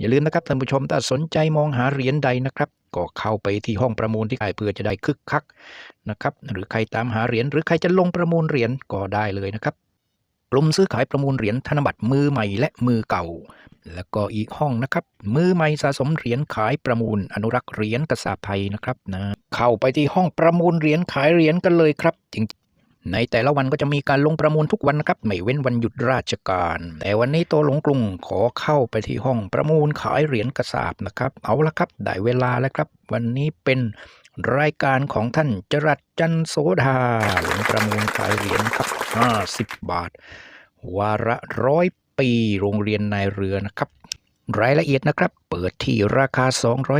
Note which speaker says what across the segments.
Speaker 1: อย่าลืมนะครับท่านผู้ชมถ้าสนใจมองหาเหรียญใดนะครับ ก็เข้าไปที่ห้องประมูลที่ไอเพื่อจะได้คึกคักนะครับ หรือใครตามหาเหรียญหรือใครจะลงประมูลเหรียญก็ได้เลยนะครับกลุ่มซื้อขายประมูลเหรียญธนบัตรมือใหม่และมือเก่า แล้วก็อีกห้องนะครับ มือใหม่สะสมเหรียญขายประมูล อนุรักษ์เหรียญกระสาบไทยนะครับนะเข้าไปที่ห้องประมูลเหรียญขายเหรียญกันเลยครับจริง ในแต่ละวันก็จะมีการลงประมูลทุกวันนะครับไม่เว้นวันหยุดราชการ แต่วันนี้โตหลงกรุงขอเข้าไปที่ห้องประมูลขายเหรียญกระสาบนะครับ เอาละครับได้เวลาแล้วครับ วันนี้เป็นรายการของท่านจรัสจันโสดาหลงประมูลขายเหรียญครับ 50 บาท วาระร้อยปีโรงเรียนนายเรือนะครับ รายละเอียดนะครับ เปิดที่ราคา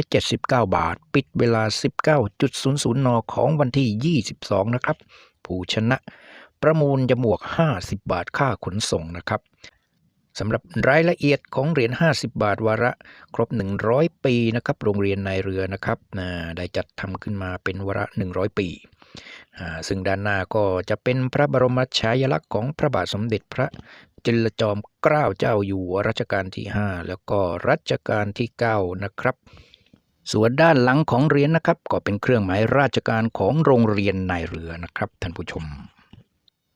Speaker 1: 279 บาท ปิดเวลา 19.00 น ของวันที่ 22 นะครับ ผู้ชนะ ประมูลจะบวก 50 บาทค่าขนส่งนะครับสำหรับรายละเอียดของเหรียญ 50 บาทวาระ ครบ 100 ปีนะครับโรงเรียนนายเรือนะครับได้จัดทำขึ้นมาเป็นวาระ 100 ปีอ่าซึ่งด้านหน้าก็จะเป็นพระบรมฉายาลักษณ์ของพระบาทสมเด็จพระจุลจอมเกล้าเจ้าอยู่หัวรัชกาลที่ 5 แล้วก็รัชกาลที่ 9 นะครับ ส่วนด้านหลังของเหรียญนะครับ ก็เป็นเครื่องหมายราชการของโรงเรียนนายเรือนะครับท่านผู้ชม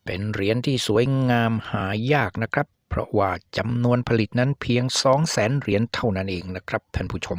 Speaker 1: เป็นเหรียญที่สวยงามหายากนะครับ เพราะว่าจำนวนผลิตนั้นเพียง 2 0 0แสนเหรียญเท่านั้นเองนะครับท่านผู้ชม